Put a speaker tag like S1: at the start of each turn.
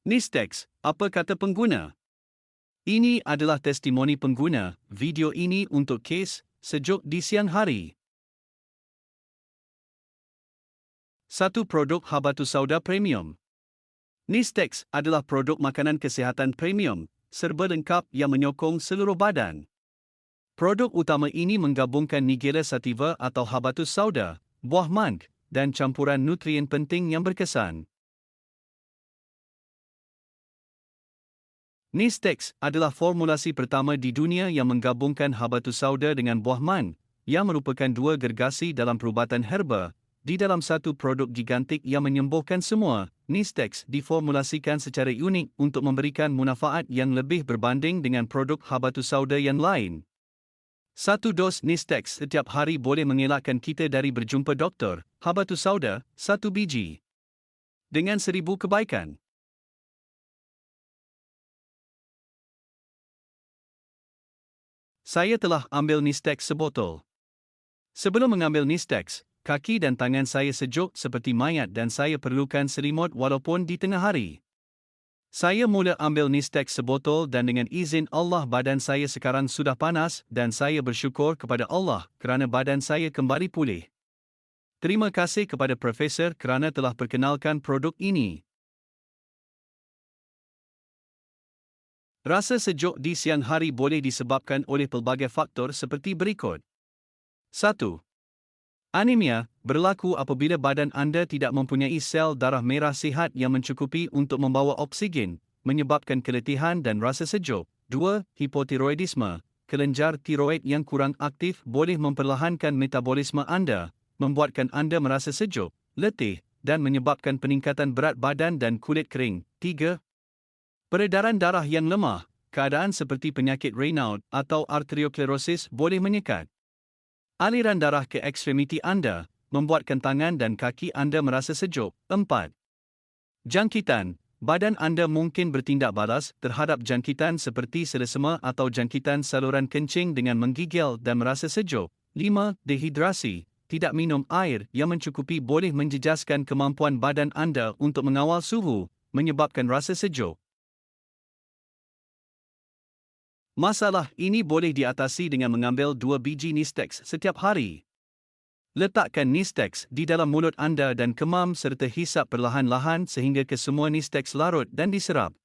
S1: Nistex, apa kata pengguna? Ini adalah testimoni pengguna, video ini untuk kes, sejuk di siang hari. Satu produk Habatus Sauda Premium. Nistex adalah produk makanan kesihatan premium, serba lengkap yang menyokong seluruh badan. Produk utama ini menggabungkan Nigella sativa atau Habatus Sauda, buah mangg, dan campuran nutrien penting yang berkesan. Nistex adalah formulasi pertama di dunia yang menggabungkan habatus sauda dengan buah man, yang merupakan dua gergasi dalam perubatan herba, di dalam satu produk gigantik yang menyembuhkan semua. Nistex diformulasikan secara unik untuk memberikan manfaat yang lebih berbanding dengan produk habatus sauda yang lain. Satu dos Nistex setiap hari boleh mengelakkan kita dari berjumpa doktor, habatus sauda, satu biji. Dengan seribu kebaikan. Saya telah ambil Nistex sebotol. Sebelum mengambil Nistex, kaki dan tangan saya sejuk seperti mayat dan saya perlukan selimut walaupun di tengah hari. Saya mula ambil Nistex sebotol dan dengan izin Allah badan saya sekarang sudah panas dan saya bersyukur kepada Allah kerana badan saya kembali pulih. Terima kasih kepada Profesor kerana telah perkenalkan produk ini. Rasa sejuk di siang hari boleh disebabkan oleh pelbagai faktor seperti berikut. 1. Anemia berlaku apabila badan anda tidak mempunyai sel darah merah sihat yang mencukupi untuk membawa oksigen, menyebabkan keletihan dan rasa sejuk. 2. Hipotiroidisme kelenjar tiroid yang kurang aktif boleh memperlahankan metabolisme anda, membuatkan anda merasa sejuk, letih, dan menyebabkan peningkatan berat badan dan kulit kering. 3. Peredaran darah yang lemah, keadaan seperti penyakit Raynaud atau arterioklerosis boleh menyekat. Aliran darah ke ekstremiti anda, membuatkan tangan dan kaki anda merasa sejuk. 4. Jangkitan, badan anda mungkin bertindak balas terhadap jangkitan seperti selesema atau jangkitan saluran kencing dengan menggigil dan merasa sejuk. 5. Dehidrasi, tidak minum air yang mencukupi boleh menjejaskan kemampuan badan anda untuk mengawal suhu, menyebabkan rasa sejuk. Masalah ini boleh diatasi dengan mengambil dua biji Nistex setiap hari. Letakkan Nistex di dalam mulut anda dan kemam serta hisap perlahan-lahan sehingga kesemua Nistex larut dan diserap.